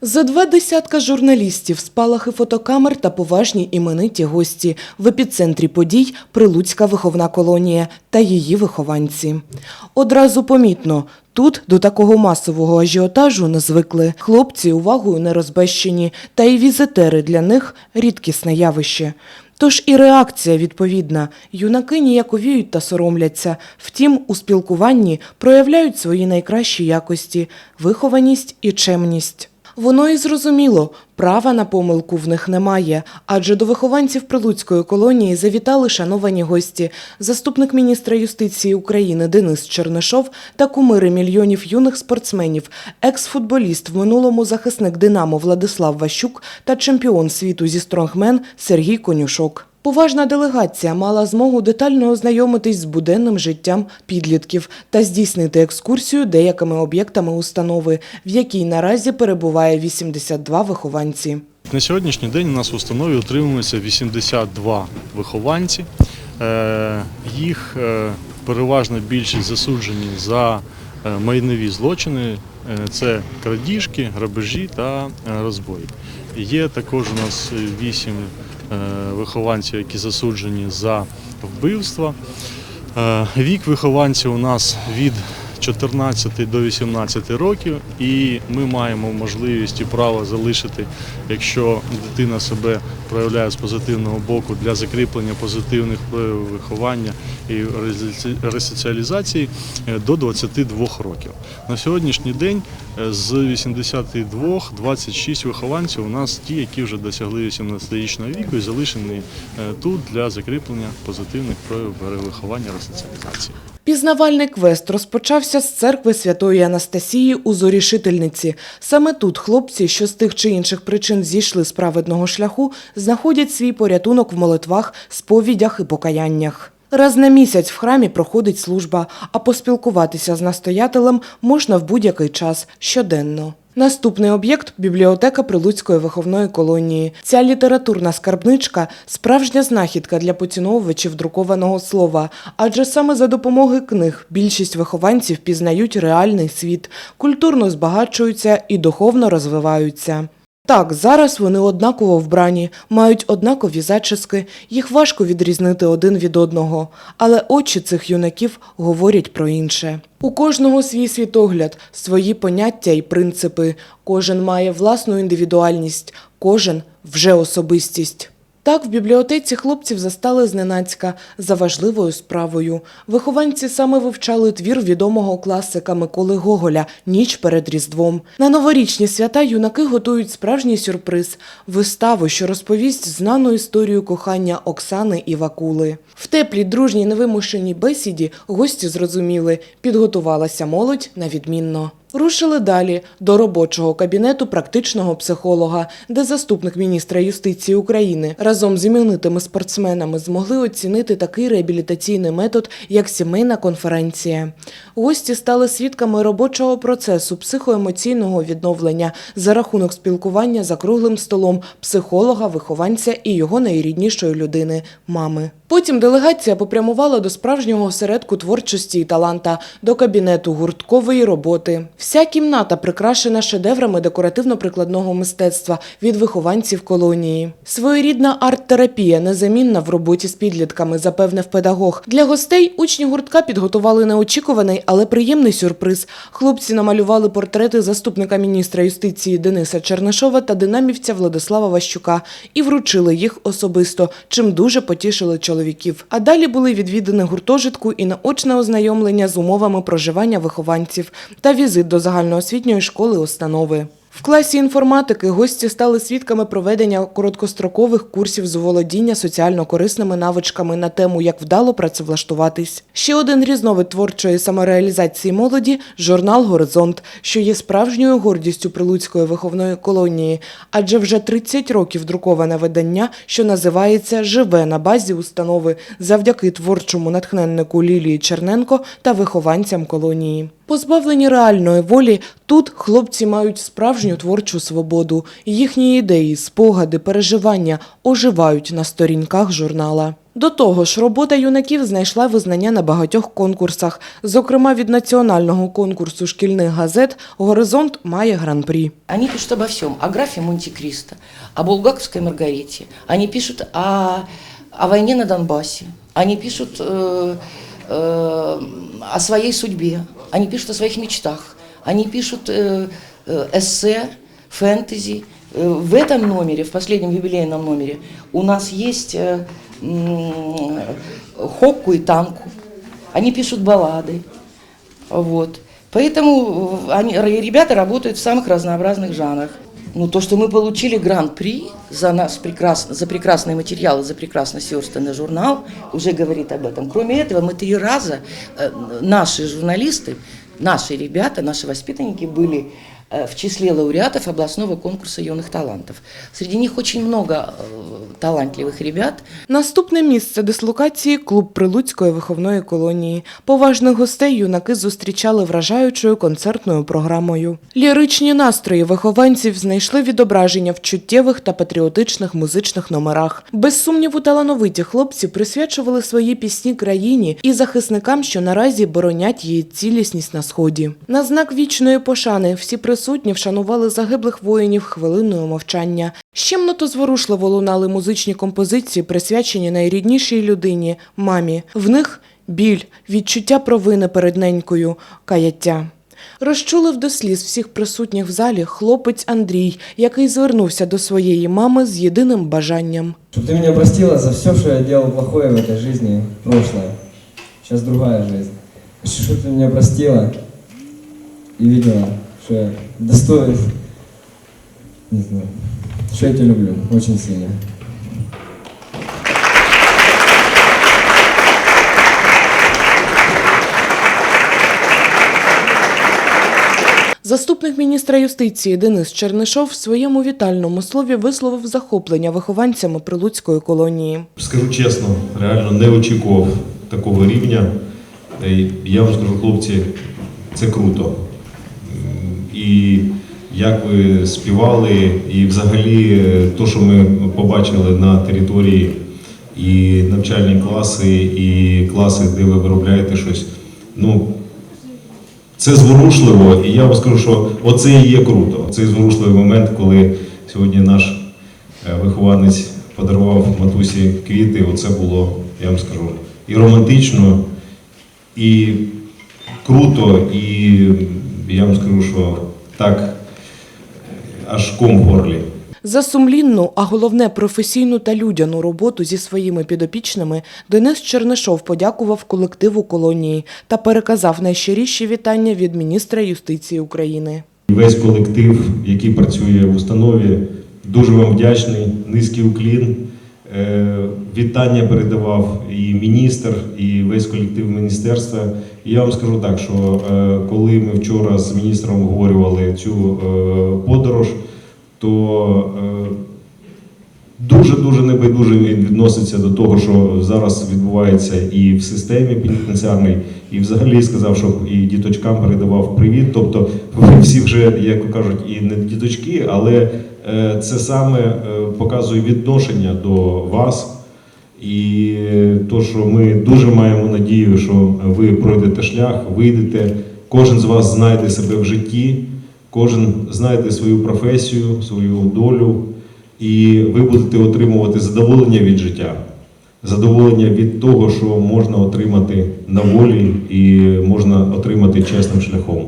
За два десятка журналістів, спалахи фотокамер та поважні імениті гості в епіцентрі подій Прилуцька виховна колонія та її вихованці. Одразу помітно, тут до такого масового ажіотажу не звикли. Хлопці увагою не розбещені, та й візитери для них рідкісне явище. Тож і реакція відповідна. Юнаки ніяковіють та соромляться. Втім, у спілкуванні проявляють свої найкращі якості вихованість і чемність. Воно і зрозуміло, права на помилку в них немає, адже до вихованців Прилуцької колонії завітали шановані гості, заступник міністра юстиції України Денис Чернишов та кумири мільйонів юних спортсменів, екс-футболіст в минулому захисник Динамо Владислав Ващук та чемпіон світу зі стронгмен Сергій Конюшок. Поважна делегація мала змогу детально ознайомитись з буденним життям підлітків та здійснити екскурсію деякими об'єктами установи, в якій наразі перебуває 82 вихованці. На сьогоднішній день у нас в установі утримується 82 вихованці. Е, Їх е, переважна більшість засуджені за е, майнові злочини. Це крадіжки, грабежі та розбої. Є також у нас 8 вихованців, які засуджені за вбивство. Е, Вік вихованців у нас від 14 до 18 років, і ми маємо можливість і право залишити, якщо дитина себе проявляє з позитивного боку для закріплення позитивних проявів виховання і ресоціалізації е, до 22 років. На сьогоднішній день е, з 82 26 вихованців у нас ті, які вже досягли 18-річного віку і залишені е, тут для закріплення позитивних проявів виховання ресоціалізації. Пізнавальний квест розпочався з церкви Святої Анастасії у Зорішительниці. Саме тут хлопці, що з тих чи інших причин зійшли з праведного шляху, знаходять свій порятунок в молитвах, сповідях і покаяннях. Раз на місяць в храмі проходить служба, а поспілкуватися з настоятелем можна в будь-який час щоденно. Наступний об'єкт бібліотека Прилуцької виховної колонії. Ця літературна скарбничка справжня знахідка для поціновувачів друкованого слова, адже саме за допомогою книг більшість вихованців пізнають реальний світ, культурно збагачуються і духовно розвиваються. Так, зараз вони однаково вбрані, мають однакові зачіски, їх важко відрізнити один від одного, але очі цих юнаків говорять про інше. У кожного свій світогляд, свої поняття і принципи. Кожен має власну індивідуальність, кожен вже особистість. Так, в бібліотеці хлопців застали зненацька за важливою справою. Вихованці саме вивчали твір відомого класика Миколи Гоголя Ніч перед Різдвом. На новорічні свята юнаки готують справжній сюрприз виставу, що розповість знану історію кохання Оксани і Вакули. В теплій, дружній, невимушеній бесіді гості зрозуміли, підготувалася молодь на відмінно. Рушили далі до робочого кабінету практичного психолога, де заступник міністра юстиції України разом з іменитими спортсменами змогли оцінити такий реабілітаційний метод, як сімейна конференція. Гості стали свідками робочого процесу психоемоційного відновлення за рахунок спілкування за круглим столом психолога, вихованця і його найріднішої людини мами. Потім делегація попрямувала до справжнього осередку творчості і таланта, до кабінету гурткової роботи. Вся кімната прикрашена шедеврами декоративно-прикладного мистецтва від вихованців колонії. Своєрідна арт-терапія незамінна в роботі з підлітками, запевнив педагог. Для гостей учні гуртка підготували неочікуваний, але приємний сюрприз. Хлопці намалювали портрети заступника міністра юстиції Дениса Чернишова та динамівця Владислава Ващука і вручили їх особисто, чим дуже потішили чоловіків. А далі були відвідані гуртожитку і наочне ознайомлення з умовами проживання вихованців та візит до загальноосвітньої школи установи. В класі інформатики гості стали свідками проведення короткострокових курсів з володіння соціально-корисними навичками на тему як вдало працевлаштуватись. Ще один різновид творчої самореалізації молоді журнал Горизонт, що є справжньою гордістю прилуцької виховної колонії, адже вже 30 років друковане видання, що називається Живе на базі установи завдяки творчому натхненнику Лілії Черненко та вихованцям колонії. Позбавлені реальної волі, тут хлопці мають справжню творчу свободу. Їхні ідеї, спогади, переживання оживають на сторінках журнала. До того ж, робота юнаків знайшла визнання на багатьох конкурсах. Зокрема, від національного конкурсу шкільних газет Горизонт має гран-прі. Они пишут обо всем. О графе Монте-Кристо, о Булгаковской Маргарите. Они пишут о, о войне на Донбассе. Они пишут э, э, о своей судьбе. Они пишут о своих мечтах. Они пишут э, э, эссе, фэнтези. Э, В этом номере, в последнем юбилейном номере, у нас есть э, хокку и танку. Они пишут баллады. Вот. Поэтому э, они, ребята работают в самых разнообразных жанрах. Ну, то, что мы получили гран-при за нас прекрасно, за прекрасные материалы, за прекрасно сверстанный журнал, уже говорит об этом. Кроме этого, мы три раза, э, наши журналисты, наши ребята, наши воспитанники были э, в числе лауреатов областного конкурса юных талантов. Среди них очень много э, талантливых ребят, Наступне місце дислокації клуб Прилуцької виховної колонії. Поважних гостей юнаки зустрічали вражаючою концертною програмою. Ліричні настрої вихованців знайшли відображення в чуттєвих та патріотичних музичних номерах. Без сумніву, талановиті хлопці присвячували свої пісні країні і захисникам, що наразі боронять її цілісність на сході. На знак вічної пошани всі присутні вшанували загиблих воїнів хвилиною мовчання. Щемно то зворушливо лунали музичні композиції, присвячені найріднішій людині мамі. В них біль, відчуття провини перед ненькою, каяття. Розчулив до сліз всіх присутніх в залі хлопець Андрій, який звернувся до своєї мами з єдиним бажанням. Чтобы ты меня простила за все, что я делал плохое в этой жизни, прошлое. Сейчас другая жизнь. Хочу, чтобы ты меня простила и видела, что я достоин, не знаю, что я тебя люблю очень сильно. Заступник міністра юстиції Денис Чернишов в своєму вітальному слові висловив захоплення вихованцями прилуцької колонії. Скажу чесно, реально не очікував такого рівня. Я вам скажу, хлопці, це круто. І як ви співали, і взагалі е, то, що ми побачили на території, і навчальні класи, і класи, де ви виробляєте щось. Ну, це зворушливо, і я вам скажу, що оце і є круто. Цей зворушливий момент, коли сьогодні наш е, вихованець подарував матусі квіти. Оце було, я вам скажу, і романтично, і круто, і я вам скажу, що так аж ком в горлі. За сумлінну, а головне професійну та людяну роботу зі своїми підопічними Денис Чернишов подякував колективу колонії та переказав найщиріші вітання від міністра юстиції України. Весь колектив, який працює в установі, дуже вам вдячний, низький уклін. Е, Вітання передавав і міністр, і весь колектив міністерства. Я вам скажу так, що е, коли ми вчора з міністром обговорювали цю е, подорож, то е, дуже-дуже небайдуже він відноситься до того, що зараз відбувається і в системі пенітенціарній, і взагалі сказав, щоб і діточкам передавав привіт. Тобто ви всі вже, як кажуть, і не діточки, але це саме показує відношення до вас. І то, що ми дуже маємо надію, що ви пройдете шлях, вийдете, кожен з вас знайде себе в житті, кожен знайде свою професію, свою долю, і ви будете отримувати задоволення від життя, задоволення від того, що можна отримати на волі і можна отримати чесним шляхом.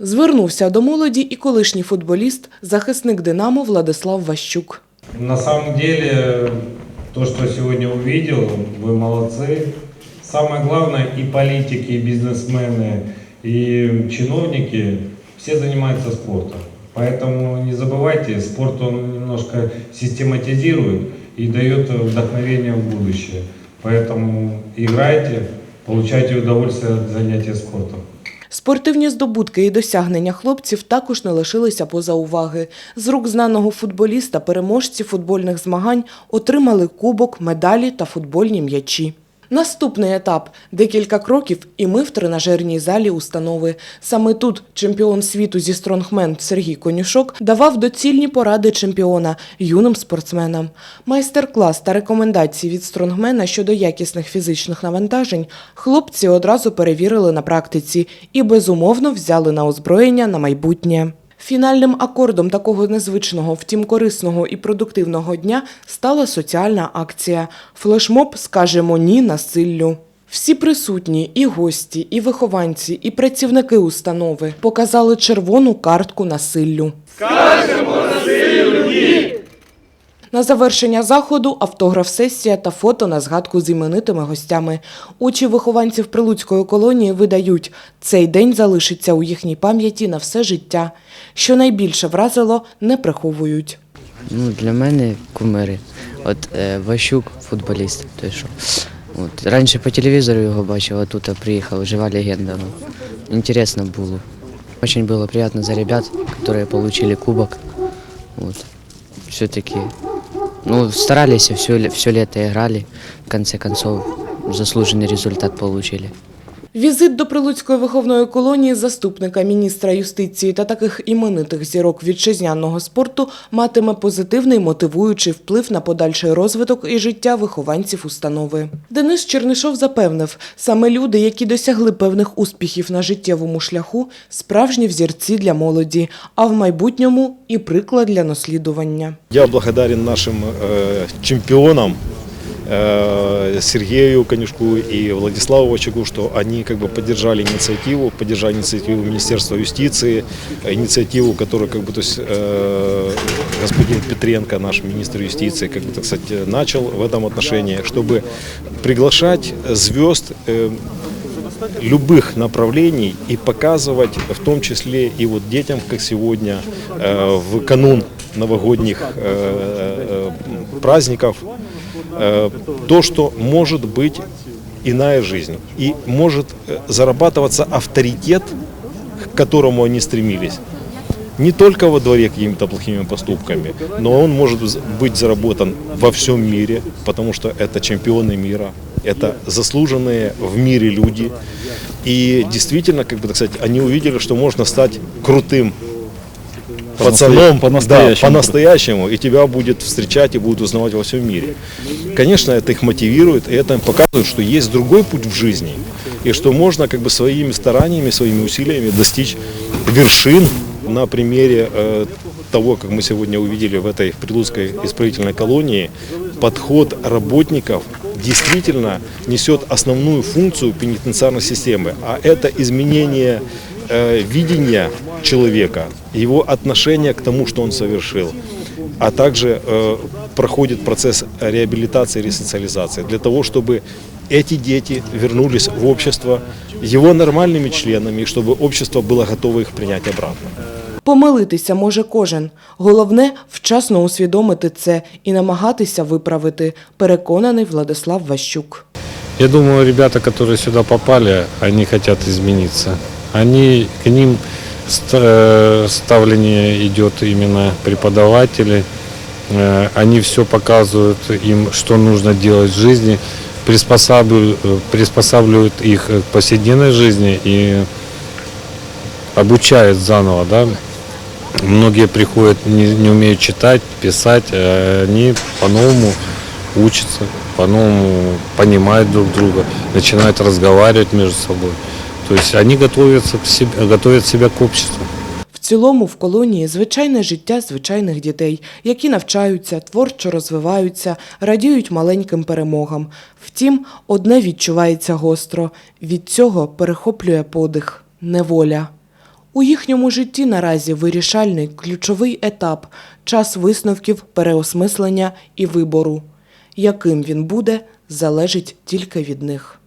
Звернувся до молоді і колишній футболіст, захисник Динамо Владислав Ващук. На самом деле, то, что сегодня увидел, вы молодцы. Самое главное, и политики, и бизнесмены, и чиновники, все занимаются спортом. Поэтому не забывайте, спорт он немножко систематизирует и дает вдохновение в будущее. Поэтому играйте, получайте удовольствие от занятия спортом. Спортивні здобутки і досягнення хлопців також не лишилися поза уваги. З рук знаного футболіста переможці футбольних змагань отримали кубок, медалі та футбольні м'ячі. Наступний етап декілька кроків, і ми в тренажерній залі установи. Саме тут чемпіон світу зі стронгмен Сергій Конюшок давав доцільні поради чемпіона юним спортсменам. Майстер-клас та рекомендації від стронгмена щодо якісних фізичних навантажень хлопці одразу перевірили на практиці і безумовно взяли на озброєння на майбутнє. Фінальним акордом такого незвичного, втім корисного і продуктивного дня стала соціальна акція Флешмоб Скажемо ні насиллю. Всі присутні, і гості, і вихованці, і працівники установи показали червону картку насиллю. На завершення заходу автограф-сесія та фото на згадку з іменитими гостями. Очі вихованців прилуцької колонії видають, цей день залишиться у їхній пам'яті на все життя. Що найбільше вразило, не приховують. Ну, для мене кумири. От е, Ващук, футболіст, той що. От, раніше по телевізору його бачив, а тут приїхав, жива легенда. Ну, интересно було. Очень было приятно за ребят, которые получили кубок. Вот. Все-таки, ну, старались, все, все лето играли. В конце концов, заслуженный результат получили. Візит до Прилуцької виховної колонії заступника міністра юстиції та таких іменитих зірок вітчизняного спорту матиме позитивний мотивуючий вплив на подальший розвиток і життя вихованців установи. Денис Чернишов запевнив, саме люди, які досягли певних успіхів на життєвому шляху, справжні взірці для молоді, а в майбутньому і приклад для наслідування. Я благодарен нашим чемпионам э, Сергею Конюшку и Владиславу Вачаку, что они как бы поддержали инициативу, поддержали инициативу Министерства юстиции, инициативу, которую как бы, то есть, э, господин Петренко, наш министр юстиции, как бы, так сказать, начал в этом отношении, чтобы приглашать звезд э, любых направлений и показывать в том числе и вот детям, как сегодня, э, в канун новогодних э, э, праздников, э, то, что может быть иная жизнь и может э, зарабатываться авторитет, к которому они стремились. Не только во дворе какими-то плохими поступками, но он может быть заработан во всем мире, потому что это чемпионы мира, это заслуженные в мире люди. И действительно, как бы так сказать, они увидели, что можно стать крутым пацаном, по-настоящему. да, по-настоящему, и тебя будет встречать и будут узнавать во всем мире. Конечно, это их мотивирует, и это им показывает, что есть другой путь в жизни, и что можно как бы своими стараниями, своими усилиями достичь вершин на примере э, того, как мы сегодня увидели в этой прилузской исправительной колонии, подход работников действительно несет основную функцию пенитенциарной системы, а это изменение э, видения человека, его отношения к тому, что он совершил, а также э, проходит процесс реабилитации и ресоциализации для того, чтобы эти дети вернулись в общество его нормальными членами, и чтобы общество было готово их принять обратно. Помилитися може кожен. Головне вчасно усвідомити це і намагатися виправити, переконаний Владислав Ващук. Я думаю, ребята, которые сюда попали, они хотят измениться. Они, к ним э, ставление идет именно преподаватели. Э, Они все показывают им, что нужно делать в жизни, приспосабливают, приспосабливают их к повседневной жизни и обучают заново, да. Многие приходят, не, не умеют читать, писать, а они по-новому учатся, по-новому понимают друг друга, начинают разговаривать между собой. То есть они готовятся к себе, готовят себя к обществу. В цілому в колонії звичайне життя звичайних дітей, які навчаються, творчо розвиваються, радіють маленьким перемогам. Втім, одне відчувається гостро від цього перехоплює подих неволя. У їхньому житті наразі вирішальний ключовий етап час висновків, переосмислення і вибору. Яким він буде, залежить тільки від них.